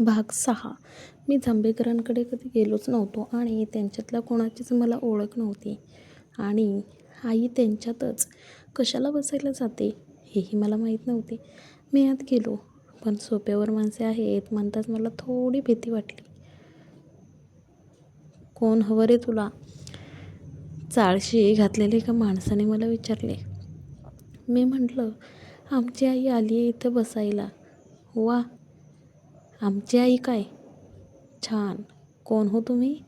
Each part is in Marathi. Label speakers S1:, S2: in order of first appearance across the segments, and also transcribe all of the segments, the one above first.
S1: भाग सहा. मी जांभेकरांकडे कधी गेलोच नव्हतो आणि त्यांच्यातल्या कोणाचीच मला ओळख नव्हती. आणि आई त्यांच्यातच कशाला बसायला जाते हेही मला माहीत नव्हते. मी आत गेलो पण सोप्यावर माणसे आहेत म्हणताच मला थोडी भीती वाटली. कोण हवं रे तुला? चाळशी घातलेले एका माणसाने मला विचारले? मी म्हटलं आमची आई आली आहे इथं बसायला. वा आमची आई काय? छान. कोण हो तुम्ही?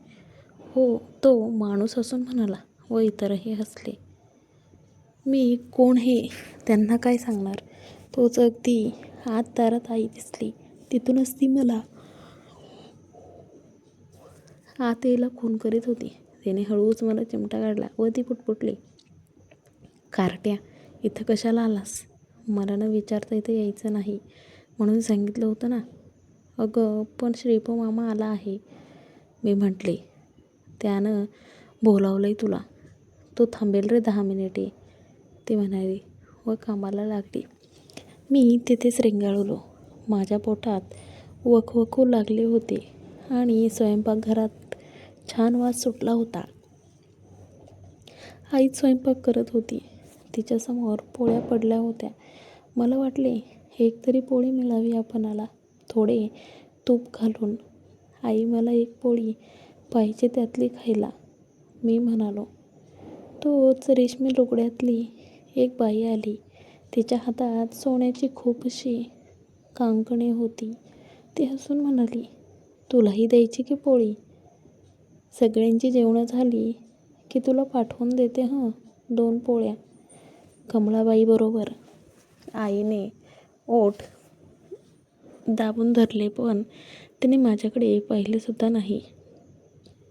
S1: हो तो माणूस असून म्हणाला व इतरही हसले. मी? कोण हे? त्यांना काय सांगणार? तोच अगदी आत दारात आई दिसली. तिथूनच ती मला आत यायला खून करीत होती. तिने हळूच मला चिमटा काढला व ती पुटपुटली. कारट्या इथं कशाला आलास? मला न विचारता इथं यायचं नाही. म्हणून सांगितलं होतं ना. अगं पण श्रीपू मामा आला आहे. मी म्हटले त्यानं बोलावलं आहे तुला. तो थांबेल रे दहा मिनिटे. ती म्हणाली व कामाला लागली. मी तिथेच रेंगाळलो. माझ्या पोटात वखवखू लागले होते आणि स्वयंपाकघरात छान वास सुटला होता. आई स्वयंपाक करत होती. तिच्यासमोर पोळ्या पडल्या होत्या. मला वाटले एक तरी पोळी मिळावी आपणाला. थोडे तूप घालून. आई मला एक पोळी पाहिजे त्यातली खायला मी म्हणालो. तोच रेशमी लुगड्यातली एक बाई आली. तिच्या हातात सोन्याची खूपशी कांकणे होती. ती हसून म्हणाली तुलाही द्यायची की पोळी? सगळ्यांची जेवणं झाली की तुला पाठवून देते हं दोन पोळ्या. कमळाबाईबरोबर आईने ओठ दाबून धरले पण त्याने माझ्याकडे पाहिलेसुद्धा नाही.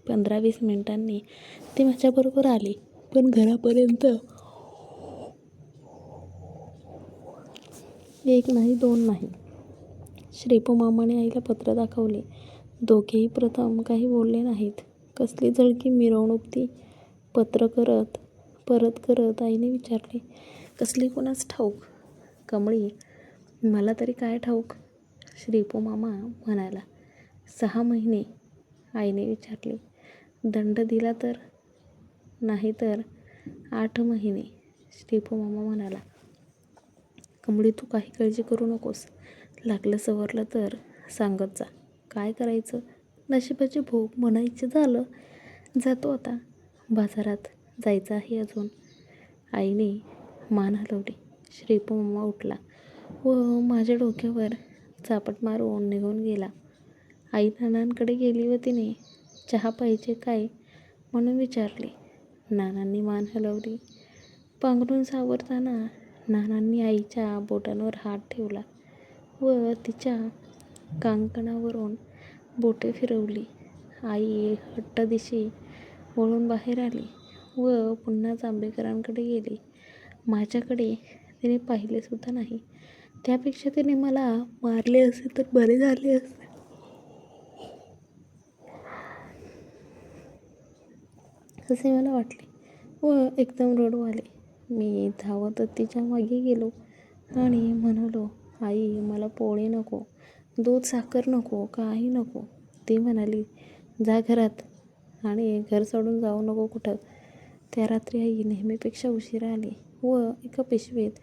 S1: पंधरा वीस मिनिटांनी ती माझ्याबरोबर आली पण घरापर्यंत एक नाही दोन नाही. श्रीपू मामाने आईला पत्र दाखवले. दोघेही प्रथम काही बोलले नाहीत. कसली झळकी मिरवणूक ती. पत्र करत परत करत आईने विचारले कसली कोणास ठाऊक? कमळी मला तरी काय ठाऊक? श्रीपू मामा म्हणाला सहा महिने. आईने विचारले दंड दिला तर? नाही तर आठ महिने. श्रीपू मामा म्हणाला कमळी तू काही काळजी करू नकोस. लागलं सवरलं तर सांगत जा. काय करायचं? नशिबाचे भोग म्हणायचं झालं जातो आता. बाजारात जायचं आहे अजून. आईने मान हलवली. श्रीपू मामा उठला. व माझ्या डोक्यावर चापट मारून निघून गेला. आई नानांकडे गेली व तिने चहा पाहिजे काय म्हणून विचारले. नानांनी मान हलवली. पांघरून सावरताना नानांनी आईच्या बोटांवर हात ठेवला व तिच्या कांकणावरून बोटे फिरवली. आई हट्ट दिशी वळून बाहेर आली व पुन्हा जांभेकरांकडे गेली. माझ्याकडे तिने पाहिलेसुद्धा नाही. त्यापेक्षा तिने मला मारले असते तर बरे झाले असते असे मला वाटले. व एकदम रडू आले मी धावतच तिच्यामागे गेलो आणि म्हणालो आई मला पोळी नको दूध साखर नको काही नको. ती म्हणाली जा घरात आणि घर सोडून जाऊ नको कुठं. त्या रात्री आई नेहमीपेक्षा उशिरा आली व एका पिशवीत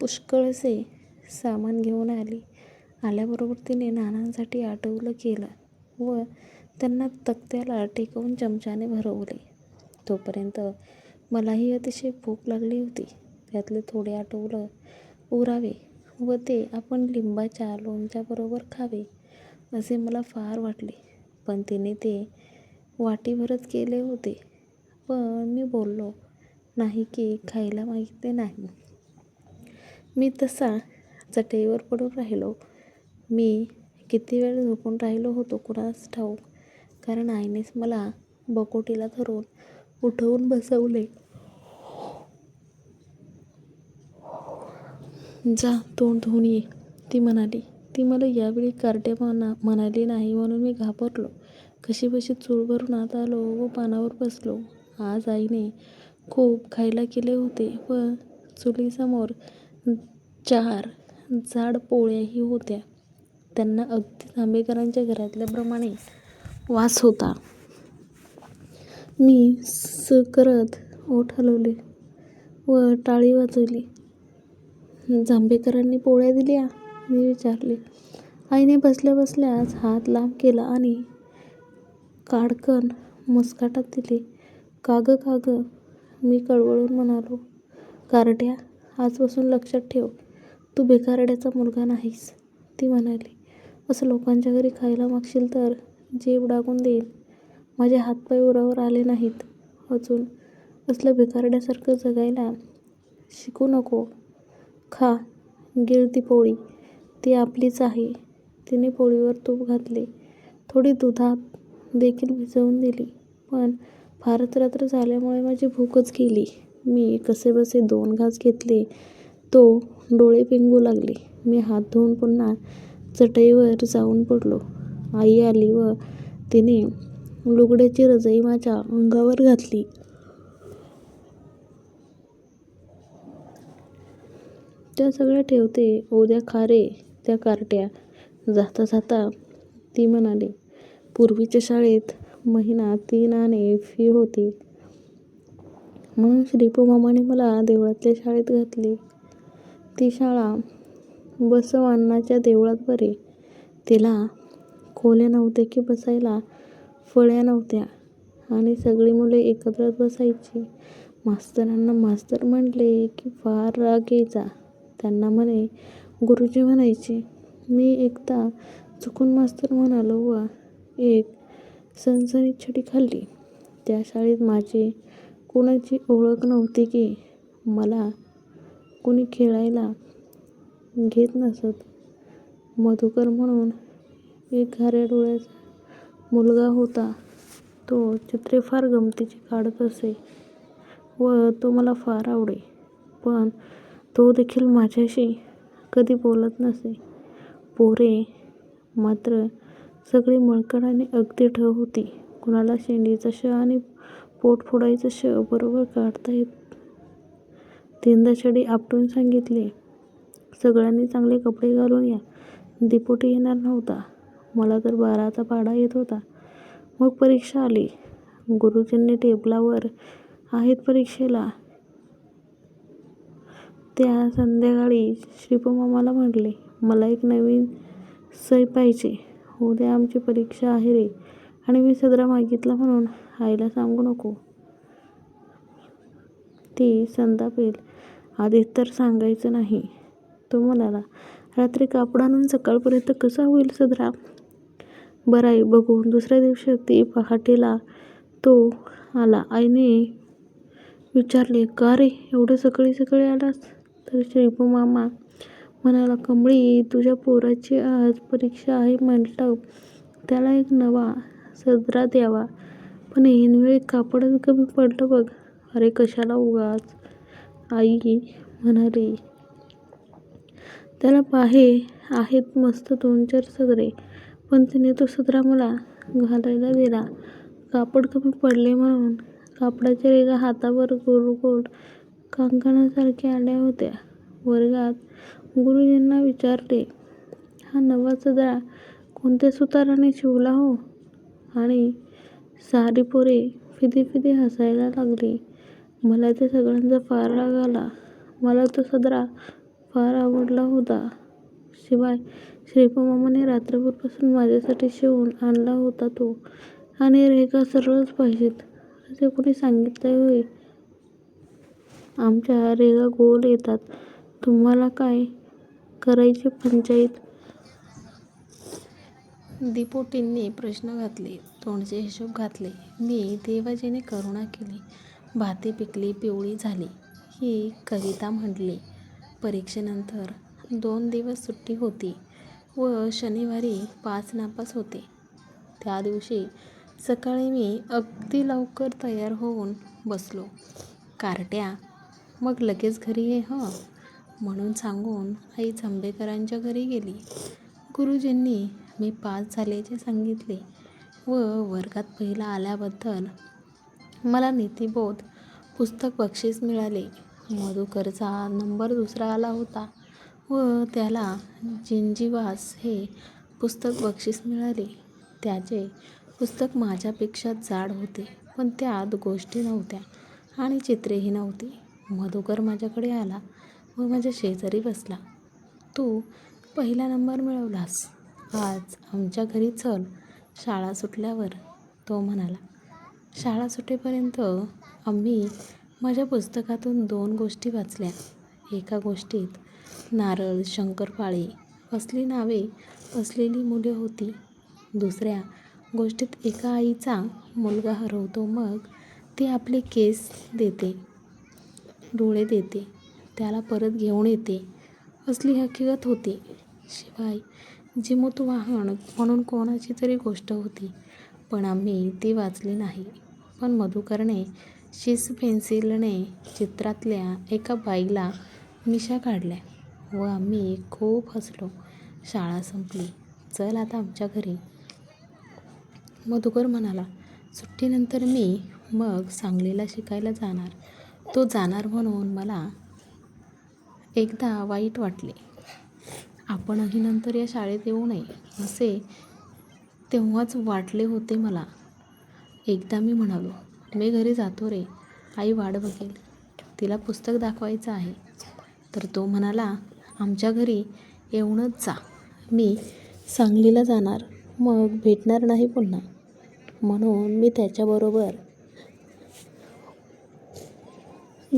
S1: पुष्कळसे सामान घेऊन आली. आल्याबरोबर तिने नानांसाठी आटवलं केलं व त्यांना तक्त्याला टेकवून चमच्याने भरवले. तोपर्यंत मलाही अतिशय भूक लागली होती. त्यातले थोडे आटवलं उरावे व ते आपण लिंबाच्या लोणच्याबरोबर खावे असे मला फार वाटले. पण तिने ते वाटीभरच केले होते. पण मी बोललो नाही की खायला मागितले नाही. मी तसा चटईवर पडून राहिलो. मी किती वेळ झोपून राहिलो होतो कुणास ठाऊक? कारण आईनेच मला बकोटीला धरून उठवून बसवले. जा तोंड धुवून ये ती म्हणाली. ती मला यावेळी कार्ट्या म्हणा म्हणाली नाही म्हणून मी घाबरलो. कशीबशी चूळ भरून आत आलो व पानावर बसलो. आज आईने खूप खायला केले होते व चुलीसमोर चार जाड पोळ्याही होत्या त्यांना अगदी जांभेकरांच्या घरातल्याप्रमाणे वास होता. मी स करत ओठ हलवले व टाळी वाजवली. जांभेकरांनी पोळ्या दिल्या? मी विचारले. आईने बसल्या बसल्याच हात लांब केला आणि काडकन मुस्काटात दिले. का गं का गं? मी कळवळून म्हणालो. कारट्या, आजपासून लक्षात ठेव, तू भिकारड्याचा मुलगा नाहीस. ती म्हणाली. असं लोकांच्या घरी खायला मागशील तर जीभ डागून देईन. माझे हातपाय उरावर आले नाहीत अजून. असलं भिकारड्यासारखं जगायला शिकू नको. खा, गिळ ती पोळी. ती आपलीच आहे. तिने पोळीवर तूप घातले. थोडी दुधात देखील भिजवून दिली. पण फारच रात्र झाल्यामुळे माझी भूकच गेली. मी कसेबसे दोन घास घेतले तो डोळे पिंगू लागले. मी हात धुऊन पुन्हा चटईवर जाऊन पडलो. आई आली व तिने लुगड्याची रजाई माझ्या अंगावर घातली. त्या सगळ्या ठेवते उद्या खा रे त्या कारट्या. जाता जाता ती म्हणाली. पूर्वीच्या शाळेत महिना तीन आणे फी होती. म्हणून श्रीपूमामाने मला देवळातल्या शाळेत घातले. ती शाळा बसवण्णाच्या देवळात बरे. तिला खोल्या नव्हत्या की बसायला फळ्या नव्हत्या आणि सगळी मुले एकत्रच बसायची. मास्तरांना मास्तर म्हटले की फार राग यायचा. त्यांना म्हणे गुरुजी म्हणायचे. मी एकदा चुकून मास्तर म्हणालो व एक सणसणीत छडी खाल्ली. त्या शाळेत माझी कुणाची ओळख नव्हती की मला कुणी खेळायला घेत नसत. मधुकर म्हणून एक घाऱ्या डोळ्याचा मुलगा होता. तो चित्रे फार गमतीची काढत असे व तो मला फार आवडे. पण तो देखील माझ्याशी कधी बोलत नसे. पोरे मात्र सगळी मळकट आणि अगदी ठ होती. कुणाला शेंडीचा श आणि पोट फोडायचा श बरोबर काढता येत. तीनदा आपटून सांगितले. सगळ्यांनी चांगले कपडे घालून या. दिपोटी येणार नव्हता. मला तर बाराचा पाढा येत होता. मग परीक्षा आली. गुरुजींनी टेबलावर आहेत परीक्षेला. त्या संध्याकाळी श्रीपमामाला म्हटले, मला एक नवीन सय पाहिजे. उद्या आमची परीक्षा आहे रे आणि मी सदरा मागितला म्हणून आईला सांगू नको. ती संतापेल. आधीच तर सांगायचं नाही. तो म्हणाला, रात्री कापड आणून सकाळपर्यंत कसा होईल सदरा? बरं आई, बघू. दुसऱ्या दिवशी ती पहाटेला तो आला. आईने विचारले, का रे एवढं सकाळी सकाळी आलास? तर श्रीपूमामा म्हणाला, कमळी, तुझ्या पोराची आज परीक्षा आहे म्हटलं त्याला एक नवा सदरा द्यावा. पण ऐनवेळी कापडच कमी पडलं बघ. अरे कशाला उगाच. आई म्हणाली, त्याला पाहे आहेत मस्त दोन चार सदरे. पण तिने तो सदरा मला घालायला दिला. कापड कमी पडले म्हणून. कापडाच्या रेघा हातावर गोल गोल कांकणासारख्या आल्या होत्या. वर्गात गुरुजींना विचारले, हा नवा सदरा कोणत्या सुताराने शिवला हो? आणि सारी पोरे फिदी फिदी हसायला लागली. मला त्या सगळ्यांचा फार राग आला. मला तो सदरा फार आवडला होता. शिवाय श्रीपूमामाने रात्रभरपासून माझ्यासाठी शिवून आणला होता तो. आणि रेघा सरळच पाहिजेत असे कुणी सांगितले होय? आमच्या रेघा गोल येतात. तुम्हाला काय करायची पंचाईत? दिपोटींनी प्रश्न घातले. तोंडचे हिशोब घातले. मी देवाजीने करुणा केली. भाती पिकली, पिवळी झाली ही कविता म्हटली. परीक्षेनंतर दोन दिवस सुट्टी होती व शनिवारी पाच नापास होते. त्या दिवशी सकाळी मी अगदी लवकर तयार होऊन बसलो. कारट्या, मग लगेच घरी ये हं. म्हणून सांगून आई जांभेकरांच्या घरी गेली. गुरुजींनी मी पास झाल्याचे सांगितले व वर्गात पहिला आल्याबद्दल मला नीतिबोध पुस्तक बक्षीस मिळाले. मधुकरचा नंबर दुसरा आला होता व त्याला जिंजीवास हे पुस्तक बक्षीस मिळाले. त्याचे पुस्तक माझ्यापेक्षा जाड होते पण त्यात गोष्टी नव्हत्या आणि चित्रेही नव्हती. मधुकर माझ्याकडे आला व माझ्या शेजारी बसला. तू पहिला नंबर मिळवलास. आज आमच्या घरी चल. शाळा सुटल्यावर तो म्हणाला. शाळा सुटेपर्यंत आम्ही माझ्या पुस्तकातून दोन गोष्टी वाचल्या. एका गोष्टीत नारळ शंकरपाळी असली नावे असलेली मुले होती. दुसऱ्या गोष्टीत एका आईचा मुलगा हरवतो मग ती आपले केस देते डोळे देते त्याला परत घेऊन येते असली हकीकत होती. शिवाय जिमूत वाहन म्हणून कोणाची तरी गोष्ट होती पण आम्ही ती वाचली नाही. पण मधुकरने शिस पेन्सिलने चित्रातल्या एका बाईला मिशा काढल्या व आम्ही खूप हसलो. शाळा संपली. चल आता आमच्या घरी. मधुकर म्हणाला सुट्टीनंतर मी मग सांगलीला शिकायला जाणार. तो जाणार म्हणून मला एकदा वाईट वाटले. आपणही नंतर या शाळेत येऊ नये असे तेव्हाच वाटले होते मला. एकदा मी म्हणालो मी घरी जातो रे. आई वाट बघेल. तिला पुस्तक दाखवायचं आहे. तर तो म्हणाला आमच्या घरी येऊनच जा. मी सांगलीला जाणार. मग भेटणार नाही पुन्हा. म्हणून मी त्याच्याबरोबर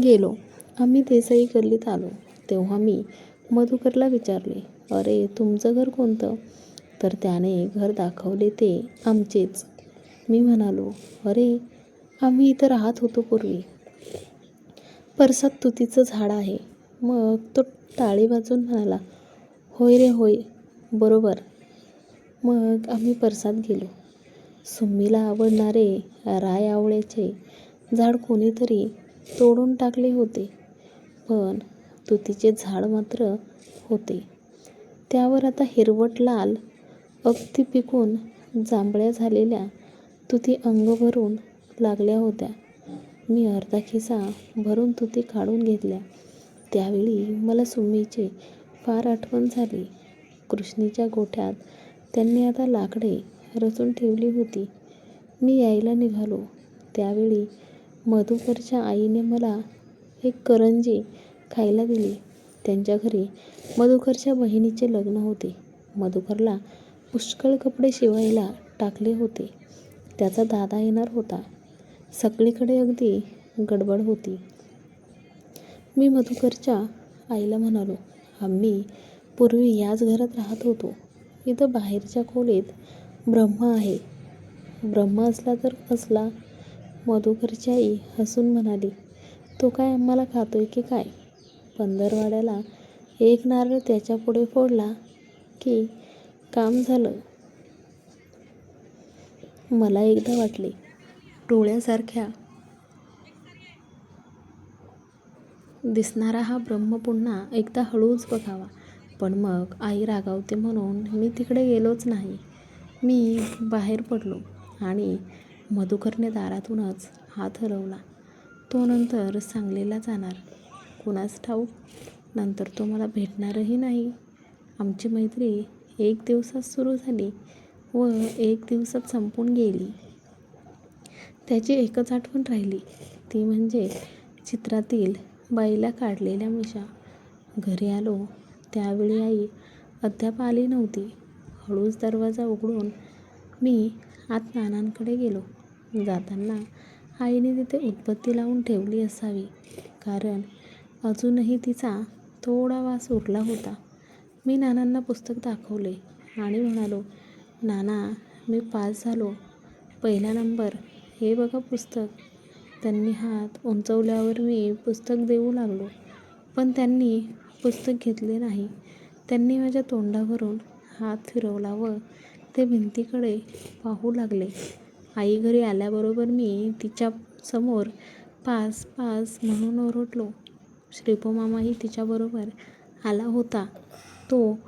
S1: गेलो. आम्ही देसाई गल्लीत आलो. तेव्हा मी मधुकरला विचारले अरे तुमचं घर कोणतं? तर त्याने घर दाखवले ते आमचेच. मी म्हणालो अरे आम्ही इथं राहत होतो पूर्वी. परसात तुतीचं झाड आहे. मग तो टाळी वाजून म्हणाला होय रे होय बरोबर. मग आम्ही परसात गेलो. सुम्मीला आवडणारे राय आवळ्याचे झाड कोणीतरी तोडून टाकले होते पण तुतीचे झाड मात्र होते. त्यावर आता हिरवट लाल अगदी पिकून जांभळ्या झालेल्या तुती अंग भरून लागल्या होत्या. मी अर्धा खिसा भरून तुती काढून घेतल्या. त्यावेळी मला सुम्मीची फार आठवण झाली. कृष्णीच्या गोठ्यात त्यांनी आता लाकडे रचून ठेवली होती. मी यायला निघालो. त्यावेळी मधुकरच्या आईने मला एक करंजी खायला दिली. त्यांच्या घरी मधुकरच्या बहिणीचे लग्न होते. मधुकरला पुष्कळ कपडे शिवायला टाकले होते. त्याचा दादा येणार होता. सगळीकडे अगदी गडबड होती. मी मधुकरच्या आईला म्हणालो आम्ही पूर्वी याच घरात राहत होतो. इथं बाहेरच्या खोलीत ब्रह्मा आहे. ब्रह्मा असला तर असला. मधुकरची आई हसून म्हणाली तो काय आम्हाला खातोय की काय? पंधरवाड्याला एक नारळ त्याच्यापुढे फोडला की काम झालं. मला एकदा वाटले डोळ्यासारख्या दिसणारा हा ब्रह्म पुन्हा एकदा हळूच बघावा. पण मग आई रागावते म्हणून मी तिकडे गेलोच नाही. मी बाहेर पडलो आणि मधुकरने दारातूनच हात हलवला. तो नंतर सांगलीला जाणार. कुणास ठाऊक? नंतर तो मला भेटणारही नाही. आमची मैत्री एक दिवसात सुरू झाली. व एक दिवसात संपून गेली. त्याची एकच आठवण राहिली. ती म्हणजे चित्रातील बाईला काढलेल्या मिशा. घरी आलो. त्यावेळी आई अद्याप आली नव्हती. हळूच दरवाजा उघडून मी आत नानांकडे गेलो. जाताना आईने तिथे उत्पत्ती लावून ठेवली असावी. कारण अजूनही तिचा थोडा वास उरला होता. मी नानांना पुस्तक दाखवले आणि म्हणालो नाना मी पास झालो. पहिला नंबर. हे बघा पुस्तक. त्यांनी हात उंचवल्यावर मी पुस्तक देऊ लागलो. पण त्यांनी पुस्तक घेतले नाही. त्यांनी माझ्या तोंडावरून हात फिरवला व ते भिंतीकडे पाहू लागले. आई घरी आल्याबरोबर मी तिच्या समोर पास पास म्हणून ओरडलो. श्रीपो मामाही तिच्याबरोबर आला होता. तो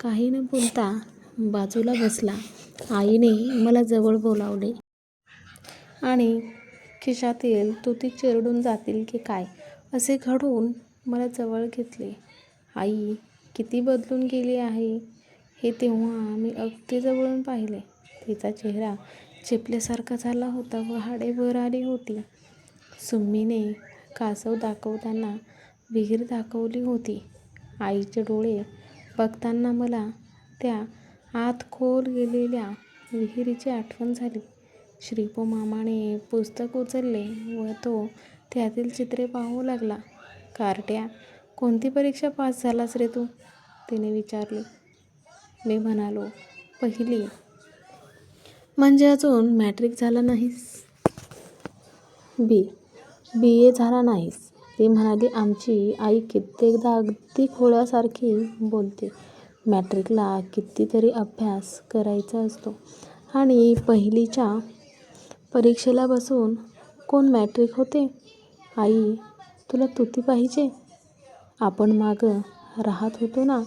S1: काही न बोलता बाजूला बसला. आईने मला जवळ बोलावले. आणि खिशातील तुती चिरडून जातील की काय? असे घडून मला जवळ घेतले. आई किती बदलून गेली आहे? हे तेव्हा मी अगदी जवळून पाहिले. तिचा चेहरा चिपल्यासारखा झाला होता व हाडे वर आली होती. सुम्मीने कासव दाखवताना विहीर दाखवली होती. आईचे डोळे बघताना मला त्या आत खोल गेलेल्या विहिरीची आठवण झाली. श्रीपो मामाने पुस्तक उचलले व तो त्यातील चित्रे पाहू लागला. कार्ट्या कोणती परीक्षा पास झालास रे तू? तिने विचारले. मी म्हणालो पहिली. म्हणजे अजून मॅट्रिक झाला नाहीस? बी बी ए झाला नाहीस ती म्हणाली. आमची आई कित्येकदा अगदी खोळ्यासारखी बोलते. मॅट्रिकला कितीतरी अभ्यास करायचा असतो. आणि पहिलीच्या परीक्षेला बसून कोण मॅट्रिक होते? आई तुला तुती पाहिजे? आपण मागं राहत होतो ना?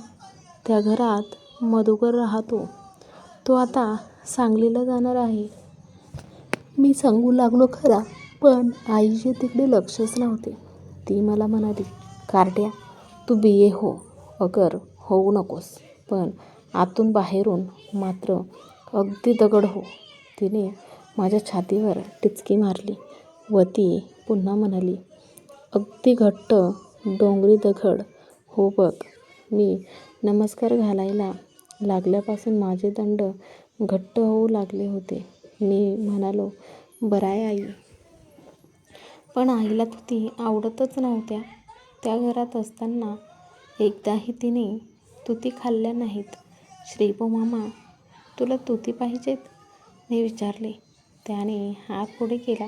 S1: त्या घरात मधुकर राहतो. तो आता सांगलीला जाणार आहे. मी सांगू लागलो खरा पण आईचे तिकडे लक्षच नव्हते. ती मला म्हणाली कार्ट्या तू बी ए हो अगर होऊ नकोस. पण आतून बाहेरून मात्र अगदी दगड हो. तिने माझ्या छातीवर टिचकी मारली. व ती पुन्हा म्हणाली अगदी घट्ट डोंगरी दगड. हो बघ मी नमस्कार घालायला लागल्यापासून माझे दंड घट्ट होऊ लागले होते. मी म्हणालो बराय आई. पण आईला तुती आवडतच नव्हत्या. त्या घरात असताना एकदाही तिने तुती खाल्ल्या नाहीत. श्रीपू मामा तुला तुती पाहिजेत? मी विचारले. त्याने हात पुढे केला.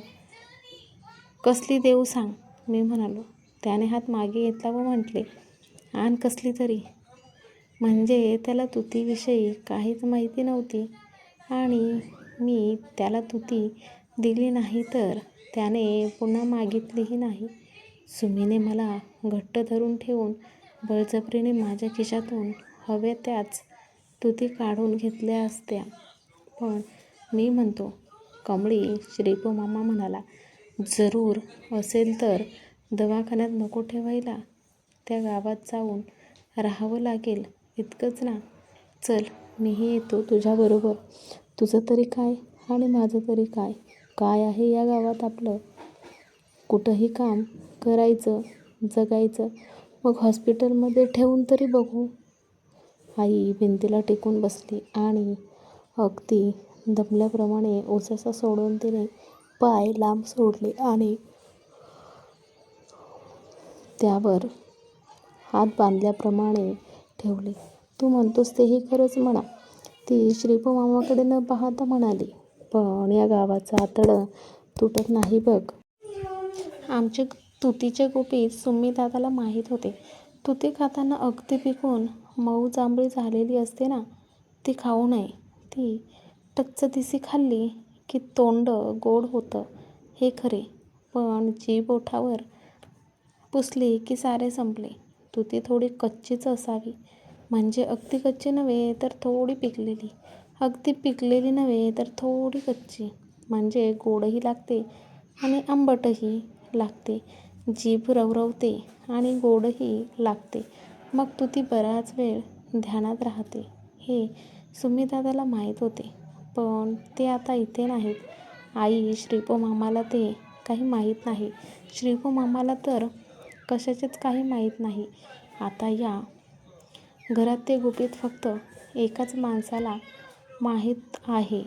S1: कसली देऊ सांग? मी म्हणालो. त्याने हात मागे घेतला व म्हटले आण कसली तरी. म्हणजे त्याला तुतीविषयी काहीच माहिती नव्हती. आणि मी त्याला तुती दिली नाही तर त्याने पुन्हा मागितलीही नाही. सुमीने मला घट्ट धरून ठेवून बळजबरीने माझ्या खिशातून हव्या त्याच तुती काढून घेतल्या असत्या. पण मी म्हणतो कमळी श्रीपू मामा म्हणाला जरूर असेल तर दवाखान्यात नको ठेवायला. त्या गावात जाऊन राहावं लागेल इतकंच ना. चल मीही येतो तुझ्याबरोबर तुझं तरी काय आणि माझं तरी काय? काय आहे या गावात आपलं? कुठंही काम करायचं जगायचं मग हॉस्पिटलमध्ये ठेवून तरी बघू. आई भिंतीला टेकून बसली आणि अगदी दमल्याप्रमाणे ओसासा सोडून तिने पाय लांब सोडले आणि त्यावर हात बांधल्याप्रमाणे ठेवले. तू म्हणतोस तेही खरंच म्हणा. ती श्रीपू मामाकडे न पाहता म्हणाली पण या गावाचं आतडं तुटत नाही बघ. आमचे तुतीचे गुपित सुम्मीदादाला माहीत होते. तुती खाताना अगदी पिकून मऊ जांभळी झालेली असते ना ती खाऊ नये. ती टच्चदिशी खाल्ली की तोंड गोड होतं. हे खरे पण जीभ ओठावर पुसली की सारे संपले. तुती थोडी कच्चीच असावी. म्हणजे अगदी कच्ची नव्हे तर थोडी पिकलेली. अगदी पिकलेली नव्हे तर थोडी कच्ची. म्हणजे गोडही लागते आणि आंबटही लागते. जीभ रवरवते आणि गोडही लागते. मग तुती बराच वेळ ध्यानात राहते. हे सुमीदादाला माहीत होते. पण ते आता इथे नाहीत. आई श्रीपू मामाला ते काही माहीत नाही. श्रीपू मामाला तर कशाचेच काही माहीत नाही. आता या. घरात ते गुपित फक्त एकाच माणसाला माहीत आहे.